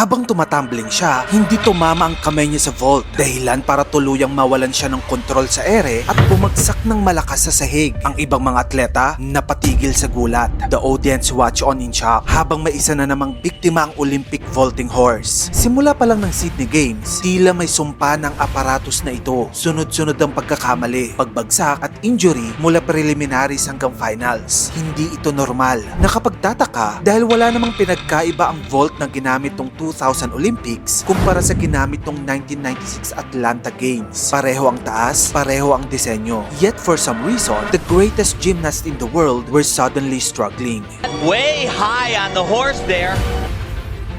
Habang tumatumbling siya, hindi tumama ang kamay niya sa vault. Dahilan para tuluyang mawalan siya ng kontrol sa ere at bumagsak ng malakas sa sahig. Ang ibang mga atleta napatigil sa gulat. The audience watch on in shock habang may isa na namang biktima ang Olympic vaulting horse. Simula pa lang ng Sydney Games, tila may sumpa ng aparatus na ito. Sunod-sunod ang pagkakamali, pagbagsak at injury mula preliminaries hanggang finals. Hindi ito normal. Nakapagtataka dahil wala namang pinagkaiba ang vault na ginamit tong 2000 Olympics kumpara sa ginamit tong 1996 Atlanta Games. Pareho ang taas, pareho ang disenyo. Yet for some reason, the greatest gymnast in the world were suddenly struggling. Way high on the horse there.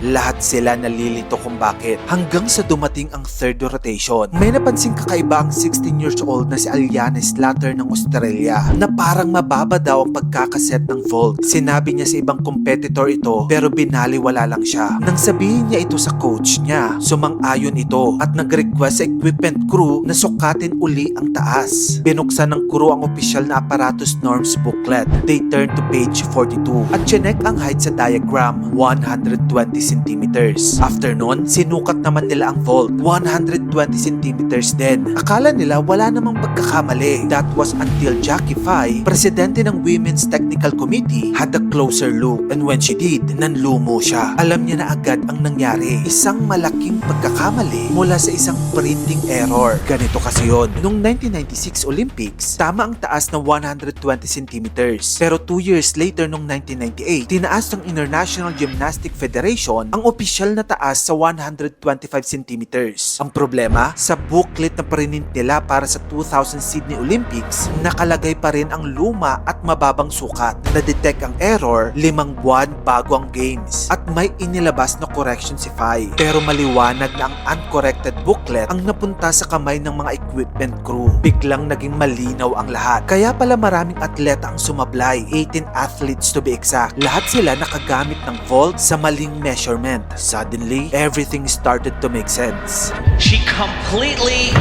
Lahat sila nalilito kung bakit hanggang sa dumating ang third rotation. May napansing kakaiba ang 16 years old na si Aliane Slater ng Australia na parang mababa daw ang pagkakaset ng vault. Sinabi niya sa ibang competitor ito pero binaliwala lang siya. Nang sabihin niya ito sa coach niya, sumang-ayon ito at nag-request sa equipment crew na sukatin uli ang taas. Binuksan ng crew ang opisyal na apparatus norms booklet. They turned to page 42 at chinek ang height sa diagram, 120 centimeters. After nun, sinukat naman nila ang vault, 120 centimeters din. Akala nila wala namang pagkakamali. That was until Jackie Fay, presidente ng Women's Technical Committee, had a closer look. And when she did, nanlumo siya. Alam niya na agad ang nangyari. Isang malaking pagkakamali mula sa isang printing error. Ganito kasi yon. Noong 1996 Olympics, tama ang taas na 120 centimeters. Pero 2 years later noong 1998, tinaas ng International Gymnastic Federation ang opisyal na taas sa 125 centimeters. Ang problema, sa booklet na prinint nila para sa 2000 Sydney Olympics, nakalagay pa rin ang luma at mababang sukat. Na-detect ang error limang buwan bago ang games at may inilabas na correction si Fai. Pero maliwanag na ang uncorrected booklet ang napunta sa kamay ng mga equipment crew. Biglang naging malinaw ang lahat. Kaya pala maraming atleta ang sumablay, 18 athletes to be exact. Lahat sila nakagamit ng vault sa maling measurement. Suddenly, everything started to make sense. She completely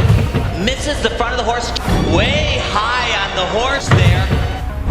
misses the front of the horse. Way high on the horse there.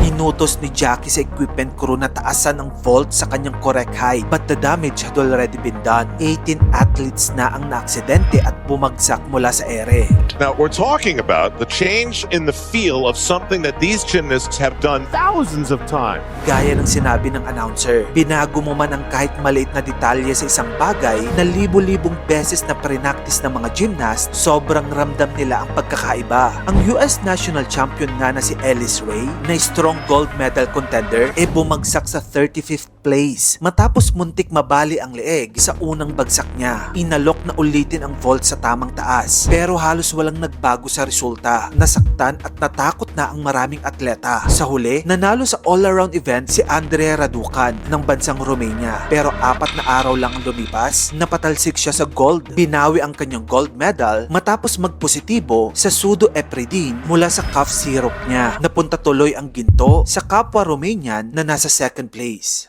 Inutos ni Jackie sa equipment crew na taasan ang vault sa kanyang correct height but the damage had already been done. 18 athletes na ang naaksidente at bumagsak mula sa ere. Now, we're talking about the change in the feel of something that these gymnasts have done thousands of times. Gaya ng sinabi ng announcer, binago mo man ang kahit maliit na detalye sa isang bagay na libo-libong beses na prinaktis ng mga gymnast, sobrang ramdam nila ang pagkakaiba. Ang US national champion nga na si Ellis Ray, na strong gold medal contender, e bumagsak sa 35th place matapos muntik mabali ang leeg sa unang bagsak niya. Inalok na ulitin ang vault sa tamang taas pero halos walang nagbago sa resulta. Nasaktan at natakot na ang maraming atleta. Sa huli, nanalo sa all-around event si Andrea Raducan ng bansang Romania. Pero apat na araw lang ang lumipas, napatalsik siya sa gold. Binawi ang kanyang gold medal matapos magpositibo sa pseudoepridine mula sa cough syrup niya. Napunta tuloy ang ginto sa kapwa Romanian na nasa second place.